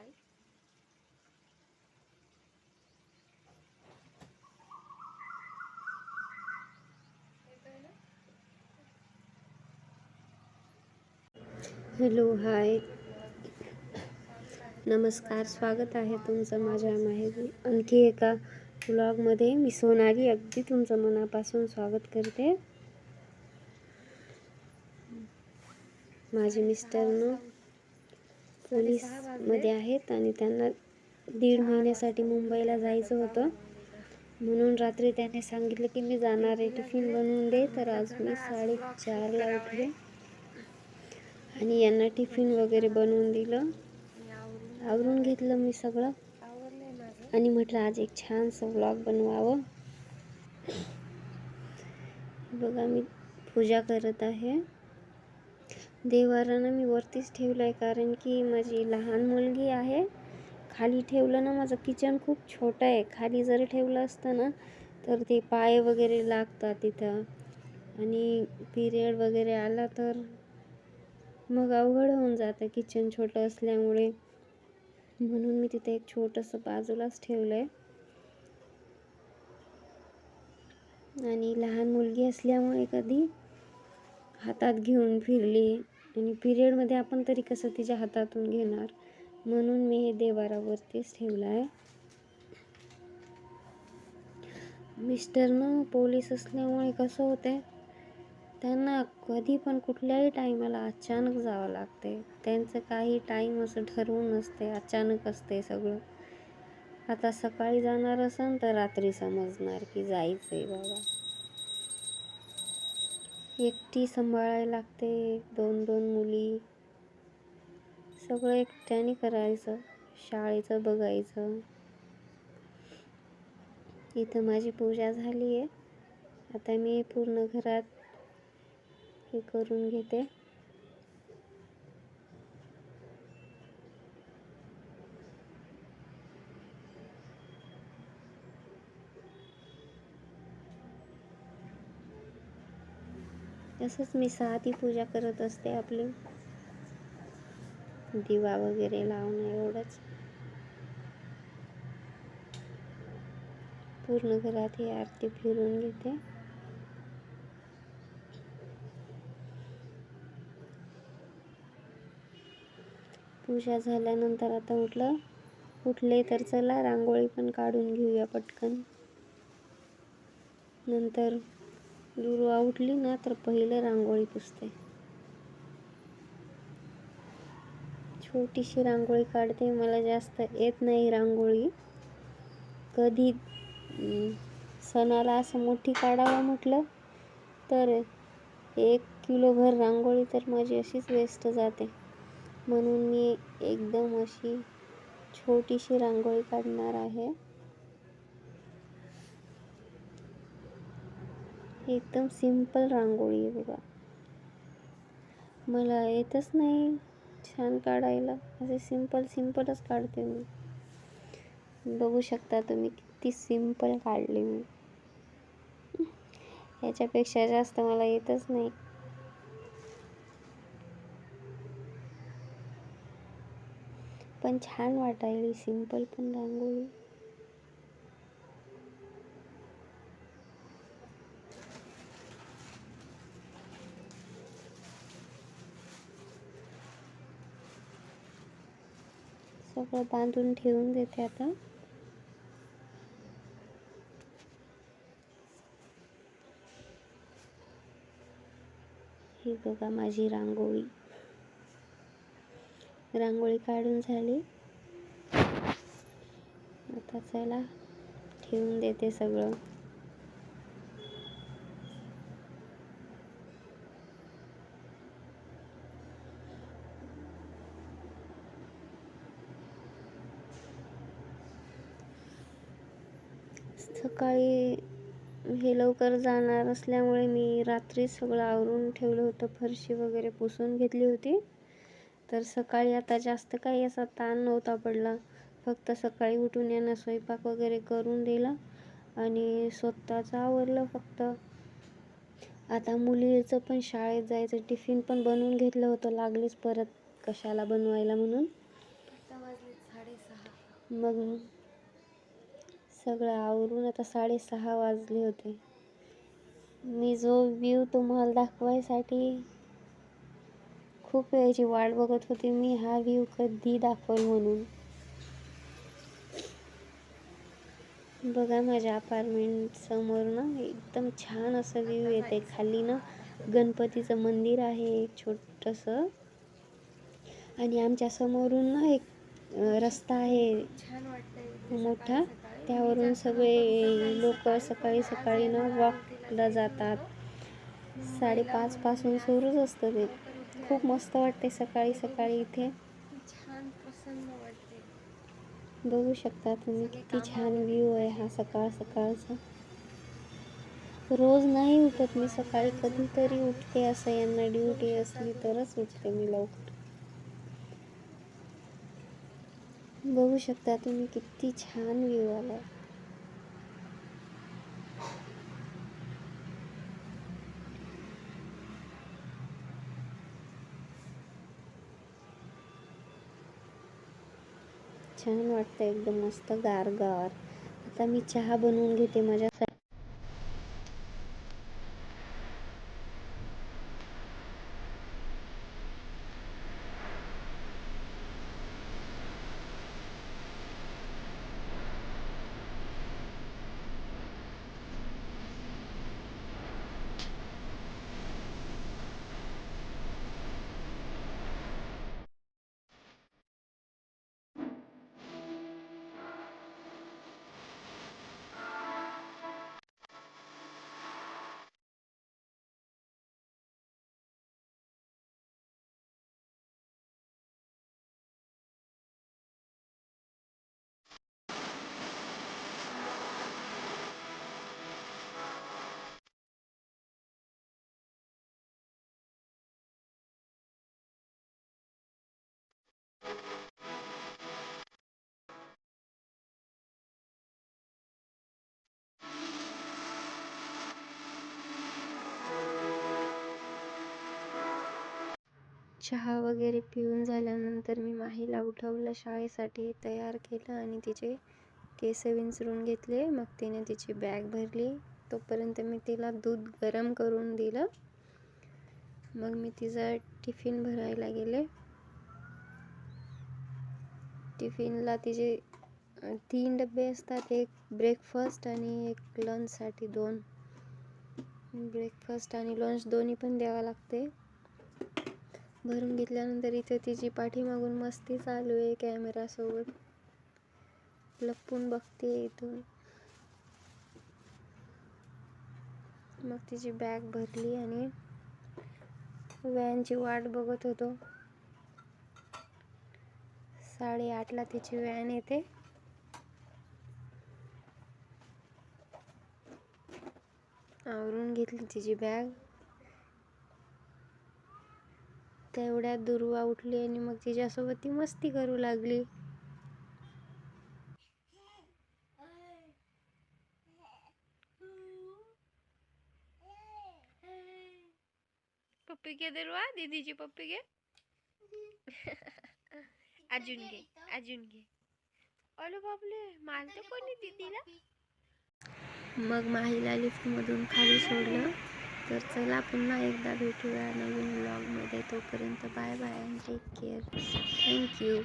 सकाळी hello hi नमस्कार स्वागत आहे तुमचं माझ्या माहेरी. आणखी एका ब्लॉगमध्ये मी सोनाली अगदी तुमचं मनापासून स्वागत करते. माझे मिस्टरनं पोलीसमध्ये आहेत आणि त्यांना दीड महिन्यासाठी मुंबईला जायचं होतं. म्हणून रात्री त्याने सांगितलं की मी जाणार आहे टिफिन बनवून दे. तर आज मी साडेचारला उठले. आणि यांना टिफिन वगैरे बनवून दिलं. आवरून घेतलं मी सगळं. आणि म्हटलं आज एक छानसं व्लॉग बनवावं. बघा मी पूजा करत आहे. देवारानं मी वरतीच ठेवलं आहे कारण की माझी लहान मुलगी आहे. खाली ठेवलं ना माझं किचन खूप छोटं आहे. खाली जर ठेवलं असतं ना तर ते पाय वगैरे लागतात तिथं. आणि पिरियड वगैरे आला तर मग अवघड होऊन जातं किचन छोटं असल्यामुळे. म्हणून मी तिथे एक छोटंसं बाजूलाच ठेवलं आहे आणि लहान मुलगी असल्यामुळे कधी हातात घेऊन फिरली. आणि पिरियडमध्ये आपण तरी कसं तिच्या हातातून घेणार? म्हणून मी हे देवारावरतीच ठेवलं आहे. मिस्टर मिस्टरनं पोलीस असल्यामुळे कसं होते त्यांना कधी पण कुठल्याही टायमाला अचानक जावं लागते त्यांचं काही टाईम असं ठरवून नसते अचानक असते सगळं. आता सकाळी जाणार असन तर रात्री समजणार की जायचं आहे बाबा. एकटी सांभाळायला लागते दोन दोन मुली. सगळं एकट्याने करायचं शाळेचं बघायचं. इथं माझी पूजा झाली आहे आता मी पूर्ण घरात हे करून घेते. तसंच मी साधी पूजा करत असते आपली. दिवा वगैरे लावणं एवढंच. पूर्ण घरात ही आरती फिरून घेते. पूजा झाल्यानंतर आता म्हटलं उठले तर चला रांगोळी पण काढून घेऊया पटकन. नंतर दुर्वा उठली ना तर पहिलं रांगोळी पुसते. छोटीशी रांगोळी काढते. मला जास्त येत नाही रांगोळी. कधी सणाला असं मोठी काढावं म्हटलं तर एक किलोभर रांगोळी तर माझी अशीच वेस्ट जाते. म्हणून मी एकदम अशी छोटीशी रांगोळी काढणार आहे. एकदम सिंपल रांगोळी आहे बघा. मला येतच नाही छान काढायला. असे सिंपल सिंपलच काढते मी. बघू शकता तुम्ही किती सिंपल काढले मी. याच्यापेक्षा जास्त मला येतच नाही. पण छान वाटायली सिंपल पण रांगोळी. सगळं बांधून ठेवून देते आता. ही बघा माझी रांगोळी. रांगोळी काढून झाली. आता चला ठेवून देते सगळं. सकाळी हे लवकर जाणार असल्यामुळे मी रात्री सगळं आवरून ठेवलं होतं. फरशी वगैरे पुसून घेतली होती. तर सकाळी आता जास्त काही असा ताण नव्हता पडला. फक्त सकाळी उठून यांना स्वयंपाक वगैरे करून दिला आणि स्वतःचं आवरलं फक्त. आता मुलीचं पण शाळेत जायचं. टिफिन पण बनवून घेतलं होतं. लागलीच परत कशाला बनवायला म्हणून. मग सगळं आवरून आता साडेसहा वाजले होते. मी जो व्ह्यू तुम्हाला दाखवायसाठी खूप वेळची वाट बघत होती मी हा व्ह्यू कधी दाखवल म्हणून. बघा माझ्या अपार्टमेंट समोर ना एकदम छान असं व्ह्यू येते. खाली ना गणपतीचं मंदिर आहे एक छोटंसं. आणि आमच्या समोरून ना एक रस्ता आहे. मोठा. त्यावरून सगळे लोक सकाळी सकाळी ना वॉकला जातात. साडेपाच पासून सुरूच असतं ते. खूप मस्त वाटते सकाळी सकाळी इथे. बघू शकता तुम्ही किती छान व्ह्यू आहे हा सकाळ सकाळचा. रोज नाही उठत मी सकाळी कधीतरी उठते असं यांना ड्युटी असली तरच उठते मी लवकर. बघू शकता तुम्ही किती छान व्ह्यू आला छान वाटतं एकदम मस्त गारगार. आता मी चहा बनवून घेते माझ्यासाठी चहा वगैरे पिऊन झाल्यानंतर मी माहीला उठवलं शाळेसाठी तयार केलं आणि तिचे केस विंचरून घेतले. मग तिने तिची बॅग भरली. तोपर्यंत मी तिला दूध गरम करून दिलं. मग मी तिचा टिफिन भरायला गेले. टिफिनला तिचे तीन डबे असतात. एक ब्रेकफास्ट आणि एक लंचसाठी दोन. ब्रेकफास्ट आणि लंच दोन्ही पण द्यावं लागते. भरून घेतल्यानंतर इथे तिची पाठीमागून मस्ती चालू आहे कॅमेरासोबत. लपून बघते इथून. मग तिची बॅग भरली आणि व्हॅनची वाट बघत होतो. साडेआठला तिची व्हॅन येते. आवरून घेतली तिची बॅग. तेवढ्यात दुर्वा उठली आणि मग तिच्यासोबत ती मस्ती करू लागली. पप्पी घे दुर्वा दीदीची पप्पी घे. अजून घे अजून घे. अरे बापले मारते कोणी दीदीला? मग माहीला लिफ्टमधून खाली सोडलं. तर चला पुन्हा एकदा भेटूया नवीन ब्लॉगमध्ये तोपर्यंत bye bye and take care thank you